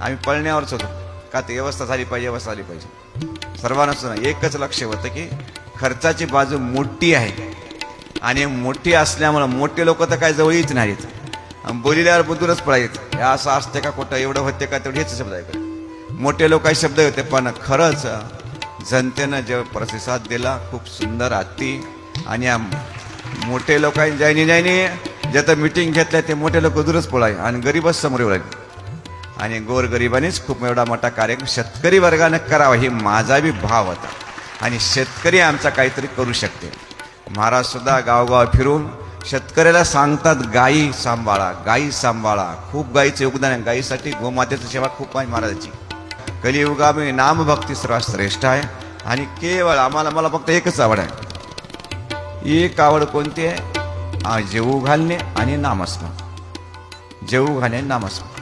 आम्ही पळण्यावरच होतो का ते व्यवस्था झाली पाहिजे व्यवस्था झाली पाहिजे. सर्वांनाच सुद्धा एकच लक्ष होतं की खर्चाची बाजू मोठी आहे. आणि मोठी असल्यामुळं मोठे लोक तर काय जवळ येत नाहीत. बोलल्यावर बोलिल्यावर बुद्धूनच पळायत हे असं असते का कुठं एवढं होते का तेवढे हेच शब्द आहे मोठे लोक काही शब्द होते पण खरंच जनतेनं जे प्रतिसाद दिला खूप सुंदर आत्ती आणि या मोठे लोकांनी ज्यांनी ज्यांनी ज्याचं मिटिंग घेतलं ते मोठे लोक दूरच पळाय आणि गरीबच समोर येऊ लागले आणि गोरगरिबांनीच खूप एवढा मोठा कार्यक्रम शेतकरी वर्गानं करावा ही माझा बी भाव होता. आणि शेतकरी आमचा काहीतरी करू शकते. महाराजसुद्धा गावगाव फिरून शेतकऱ्याला सांगतात गायी सांभाळा गायी सांभाळा. खूप गायीचं योगदान आहे. गायीसाठी गोमातेची सेवा खूप आहे महाराजाची. कलियुगामी नामभक्ती सर्वात श्रेष्ठ आहे. आणि केवळ आम्हाला मला फक्त एकच आवड आहे. एक आवड कोणती आहे? जेऊ जेवू घालणे आणि नामस्मरण. जेवू घालणे नामस्मरण.